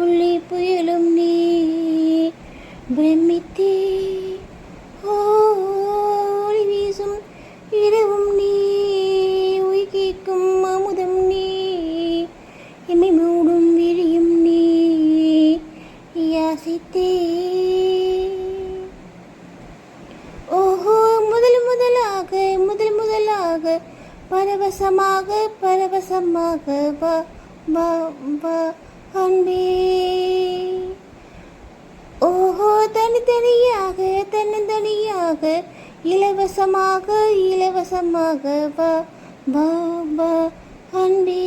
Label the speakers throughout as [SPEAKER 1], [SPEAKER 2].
[SPEAKER 1] புள்ளி புயலும் நீ பிரமித்தே. ஓலி வீசும் இரவும் நீ உயிர் கேட்கும் அமுதம் நீ எம்மை மூடும் விழியும் நீ யாசித்தே. ஓஹோ முதல் முதலாக முதல் முதலாக பரவசமாக பரவசமாக வா வா வா அன்பே. ஓஹோ தனித்தனியாக தன்னந்தனியாக இலவசமாக இலவசமாக வா வா வா அன்பே.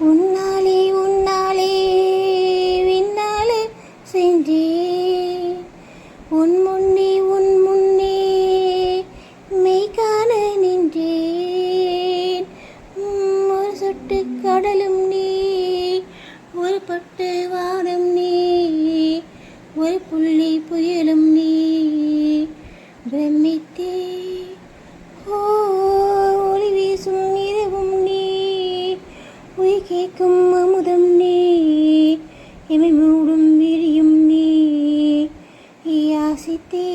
[SPEAKER 1] உன்னாலே உன்னாலே விண்ணாலே சென்றே. உன் கடலும் நீ ஒரு பட்டு வானம் நீ ஒரு புள்ளி புயலும் நீ. பிரமித்தே ஓ ஒளி வீசும் இரவும் நீ உயிர் கேட்கும் அமுதம் நீ இமை மூடும் விழியும் நீ. யாசித்தே.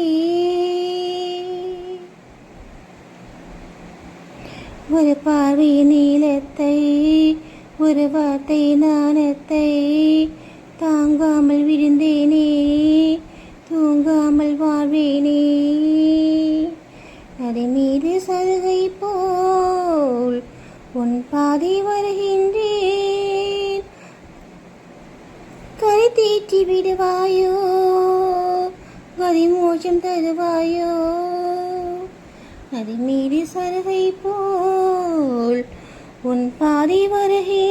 [SPEAKER 1] ஒரு பார்வையினை ஒரு வார்த்தை நாணத்தை தாங்காமல் விழுந்தேனே தூங்காமல் வாழ்வேனே. நடை மீது சலுகை போல் உன் பாதை வருகின்றேன். கரை தீட்டி விடுவாயோ? கதி மோசம் தருவாயோ? நதி மீறி சருகை போல் உன் பாதை வருகின்றேன்.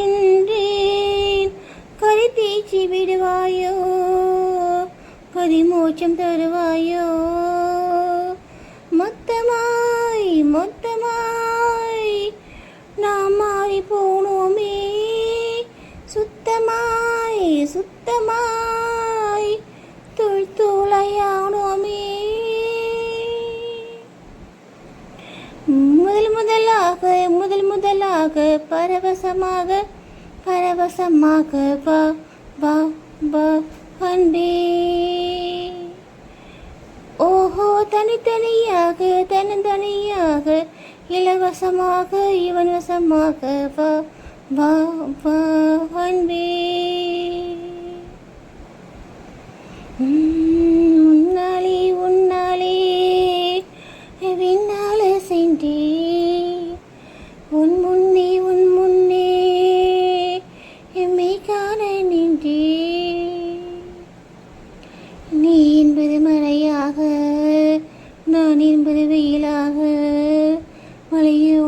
[SPEAKER 1] முதலாக பரவசமாக பரவசமாக வா வா வா அன்பே. ஓஹோ தனித்தனியாக தனித்தனியாக இலவசமாக இவன் வசமாக வா வா வா அன்பே.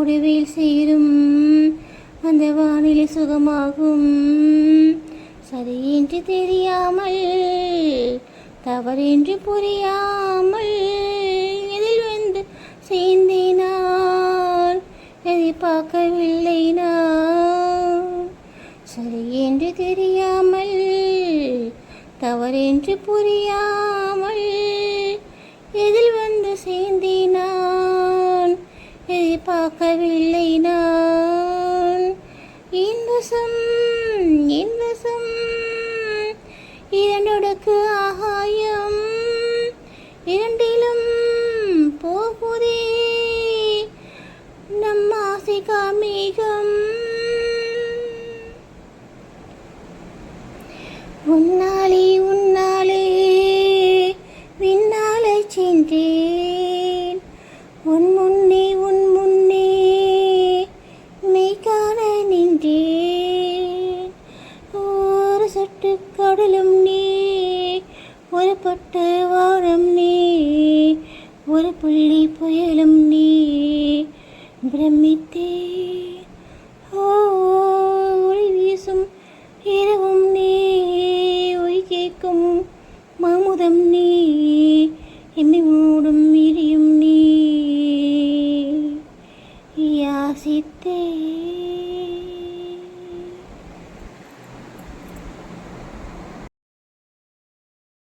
[SPEAKER 1] மழையோடு சேரும். அந்த வானிலை சுகமாகும். சரி என்று தெரியாமல் தவறென்று புரியாமல் எதில் வந்து சேர்ந்தேன் நான் எதிர்பார்க்கவில்லை நான் சரி என்று தெரியாமல் தவறென்று புரியாமல் பார்க்கவில்லை நான். இன்பசம் இன்பசம். இரண்டொடுக்கு ஆகாயம். இரண்டிலும் போகுதே. நம் ஆசை காமேகம் உன்னால் പട്ട് വാരം നീ ഒരു പുള്ളി പുയലും നീ ബ്രഹ്മിത്തേ ഓ ഒളി വീസും ഇരവും നീ ഒഴി കേൾക്കും മാമുദം നീ എമ്മി മൂടും ഇരിയും നീ യാസിത്തേ